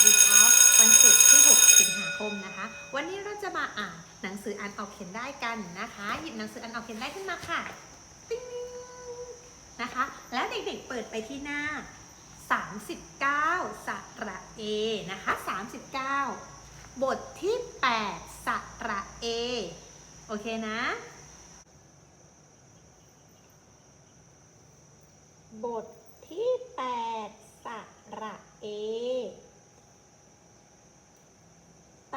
วัสดีครับวันศุกร์ที่ 6 สิงหาคมนะคะ วันนี้เราจะมาอ่านหนังสืออ่านออกเขียนได้กันนะคะ หยิบหนังสืออ่านออกเขียนได้ขึ้นมาค่ะติ๊งนะคะ แล้วเด็กๆเปิดไปที่หน้า 39 สระเอนะคะ 39 บทที่ 8 สระเอโอเคนะ บทที่ 8 สระเอ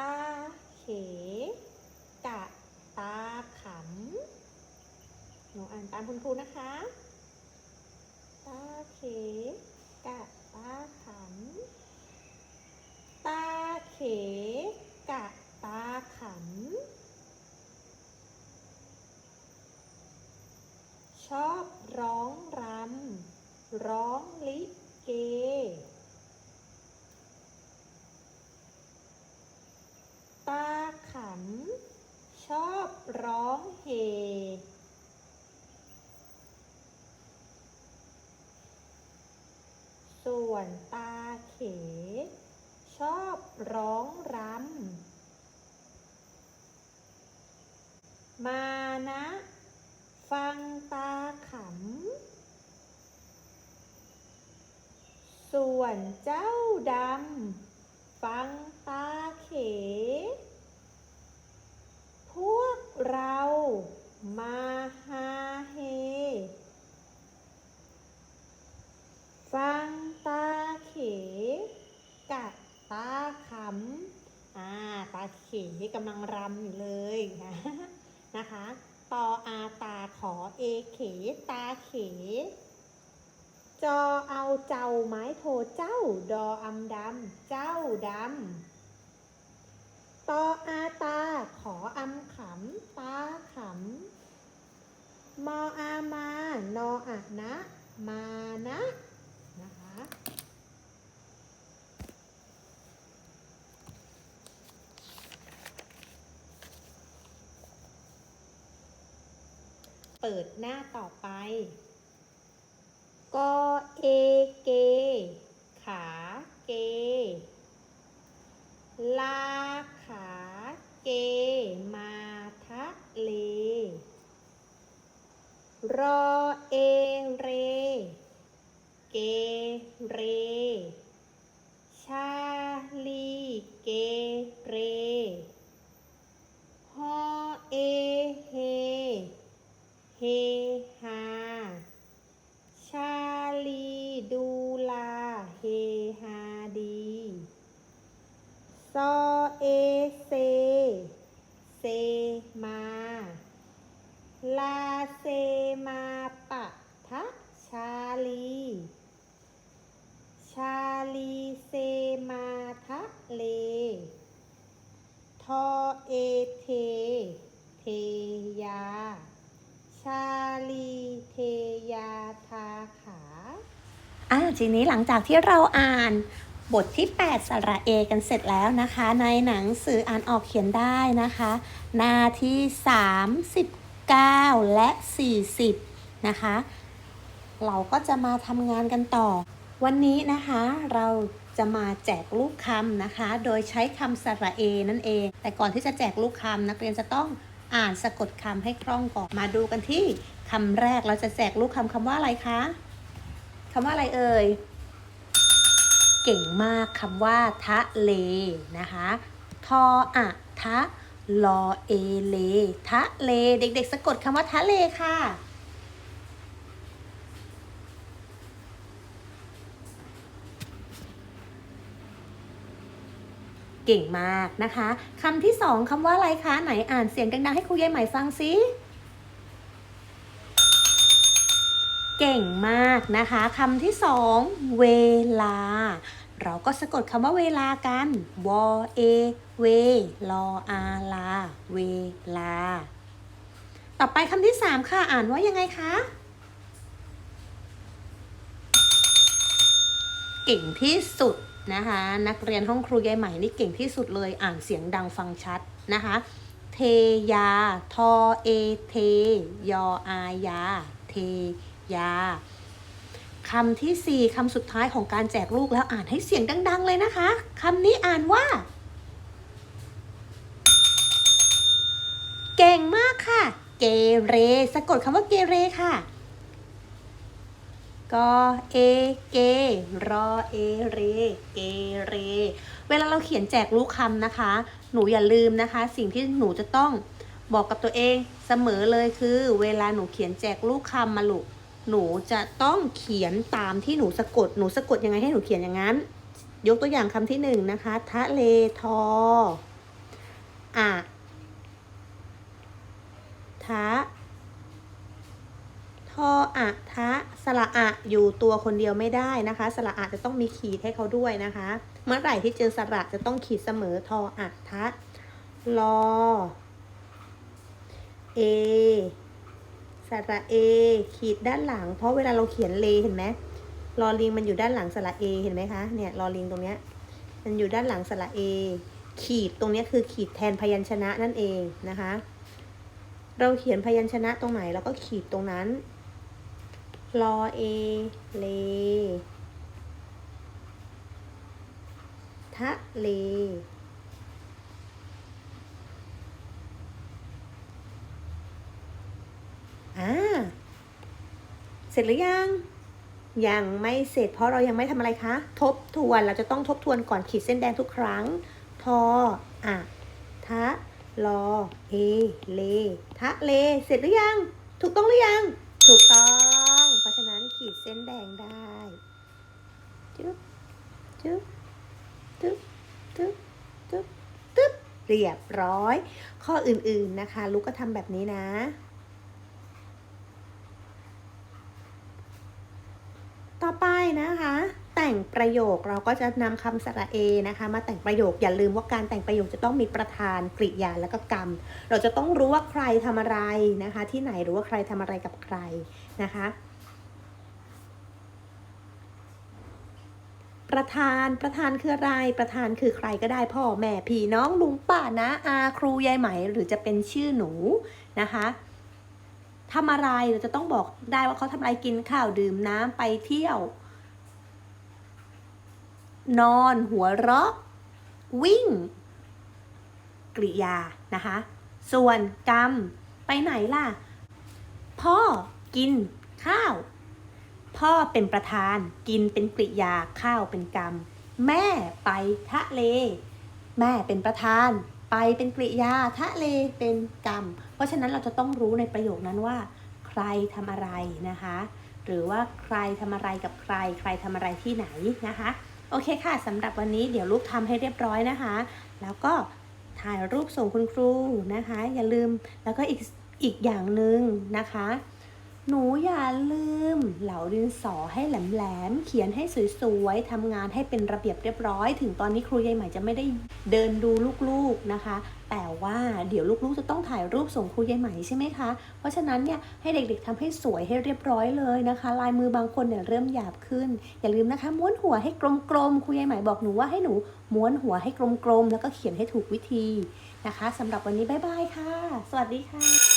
ตา เข กะ ตาขำหนูอ่านตามคุณครูนะคะ ตาเข กะ ตาขำตาเข กะ ตาขำชอบร้องรำร้องลิเก ตาขำ ชอบ ร้องเฮส่วนตาเข ชอบร้องรำ มานะ ฟังตาขำ ส่วนเจ้าดำ ฟังตาเข พวกเรามาฮาเฮ ฟังตาเขกับตาขำอ่าตาเขกำลังรำอยู่เลยนะคะตออาตาขอเอเขตาเข จอเอาเจ้าไม้โทเจ้า ดออำดำเจ้าดำ ตออาตา ขออำขำตาขำมออามา นออะนะ มานะนะคะเปิดหน้าต่อไป กอเอเก ขาเก ลาขาเก มาทะเล รอเอเร เก เร ชาลีเกเร ฮอเอเฮ เฮฮา ชาลีดูลา เฮฮาดี ซอเอเซ เซมา ลาเซมาปะทะ ชาลี ชาลีเซมาทะเล ทอเอเท เทยา ชาลีเทยาทาขา อ่า ทีนี้หลังจากที่เราอ่านบทที่ 8 สระเอกันเสร็จแล้วนะคะ ในหนังสืออ่านออกเขียนได้นะคะ หน้าที่ 39 และ 40 นะคะ เราก็จะมาทำงานกันต่อ วันนี้นะคะเราจะมาแจกลูกคำนะคะ โดยใช้คำสระเอนั่นเอง แต่ก่อนที่จะแจกลูกคำนักเรียนจะต้องอ่านสะกดคำให้คล่องก่อนมาดูกันที่คำแรกเราจะแจกลูกคำคำว่าอะไรคะ คำว่าอะไรเอ่ย เก่งมากคำว่าทะเลนะคะ ทออะทะลอเอเลทะเล เด็กๆ สะกดคำว่าทะเลค่ะเก่งมากนะคะ คำที่สองคำว่าอะไรคะ ไหนอ่านเสียงดังๆให้ครูยายใหม่ฟังสิ เก่งมากนะคะคำที่สองเวลา เราก็สะกดคำว่าเวลากันวอเอเวลออาลา เวลา ต่อไปคำที่สามค่ะอ่านว่ายังไงคะ เก่งที่สุดนะคะ นักเรียนห้องครูยายใหม่นี่เก่งที่สุดเลยอ่านเสียงดังฟังชัดนะคะ เทยา ทอเอเท ยออายา เท ยาคำที่ 4คำสุดท้ายของการแจกลูกแล้วอ่านให้เสียงดัง ๆ เลยนะคะคำนี้อ่านว่า เก่งมากค่ะ เกเร สะกดคำว่าเกเรค่ะกอเอเกรอเอเร เกเร เวลาเราเขียนแจกลูกคำนะคะ หนูอย่าลืมนะคะ สิ่งที่หนูจะต้องบอกกับตัวเองเสมอเลยคือ เวลาหนูเขียนแจกลูกคำมาลูก หนูจะต้องเขียนตามที่หนูสะกด หนูสะกดยังไงให้หนูเขียนอย่างนั้น ยกตัวอย่างคำที่หนึ่งนะคะ ทะเลทออะทะทออะทะสระอะอยู่ตัวคนเดียวไม่ได้นะคะ สระอะจะต้องมีขีดให้เขาด้วยนะคะ เมื่อไหร่ที่เจอสระจะต้องขีดเสมอทออะทะลอเอ สระเอ ขีดด้านหลัง เพราะเวลาเราเขียนเลเห็นไหมลอลิงมันอยู่ด้านหลังสระเอเห็นไหมคะ เนี่ยลอลิงตรงเนี้ย มันอยู่ด้านหลังสระเอ ขีดตรงเนี้ยคือขีดแทนพยัญชนะนั่นเองนะคะ เราเขียนพยัญชนะตรงไหนเราก็ขีดตรงนั้นรอเอ เลทะเล อ่า เสร็จหรือยัง ยังไม่เสร็จเพราะเรายังไม่ทำอะไรคะ ทบทวนเราจะต้องทบทวนก่อนขีดเส้นแดงทุกครั้ง ทออะทะลอเอเล ทะเล เสร็จหรือยัง ถูกต้องหรือยัง ถูกต้อง เพราะฉะนั้นขีดเส้นแดงได้จึ๊บจึ๊บจึ๊บจึ๊บจึ๊บจึ๊บเรียบร้อย ข้ออื่นๆนะคะ ลูกก็ทำแบบนี้นะ ต่อ ไปนะคะ แต่งประโยคเราก็จะนำคำสระเอนะคะ มาแต่งประโยคอย่าลืมว่าการแต่งประโยคจะต้องมีประธานกริยาแล้วก็กรรม เราจะต้องรู้ว่าใครทำอะไรนะคะ ที่ไหนหรือว่าใครทำอะไรกับใครนะคะประธานประธานคืออะไรประธานคือใครก็ได้พ่อแม่พี่น้องลุงป้านะอาครูยายไหม หรือจะเป็นชื่อหนูนะคะ ทำอะไรเราจะต้องบอกได้ว่าเขาทำอะไรกินข้าวดื่มน้ำไปเที่ยว นอนหัวเราะ วิ่ง กริยานะคะ ส่วนกรรมไปไหนล่ะ พ่อกินข้าว พ่อเป็นประธานกินเป็นกริยาข้าวเป็นกรรม แม่ไปทะเล แม่เป็นประธาน ไปเป็นกริยาทะเลเป็นกรรม เพราะฉะนั้นเราจะต้องรู้ในประโยคนั้นว่า ใครทำอะไรนะคะ หรือว่าใครทำอะไรกับใคร ใครทำอะไรที่ไหนนะคะ โอเคค่ะสำหรับวันนี้เดี๋ยวลูกทำให้เรียบร้อยนะคะ แล้วก็ถ่ายรูปส่งคุณครูนะคะ อย่าลืมแล้วก็อีกอีกอย่างหนึ่งนะคะ หนูอย่าลืม เหลาดินสอให้แหลมๆ เขียนให้สวยๆทำงานให้เป็นระเบียบเรียบร้อย ถึงตอนนี้ครูยายใหม่จะไม่ได้เดินดูลูกๆนะคะ แต่ว่าเดี๋ยวลูกๆจะต้องถ่ายรูปส่งครูยายใหม่ใช่ไหมคะ เพราะฉะนั้นเนี่ยให้เด็กๆทำให้สวยให้เรียบร้อยเลยนะคะ ลายมือบางคนเนี่ยเริ่มหยาบขึ้น อย่าลืมนะคะ ม้วนหัวให้กลมๆ ครูยายใหม่บอกหนูว่าให้หนูม้วนหัวให้กลมๆ แล้วก็เขียนให้ถูกวิธีนะคะสำหรับวันนี้บ๊ายบายค่ะ สวัสดีค่ะ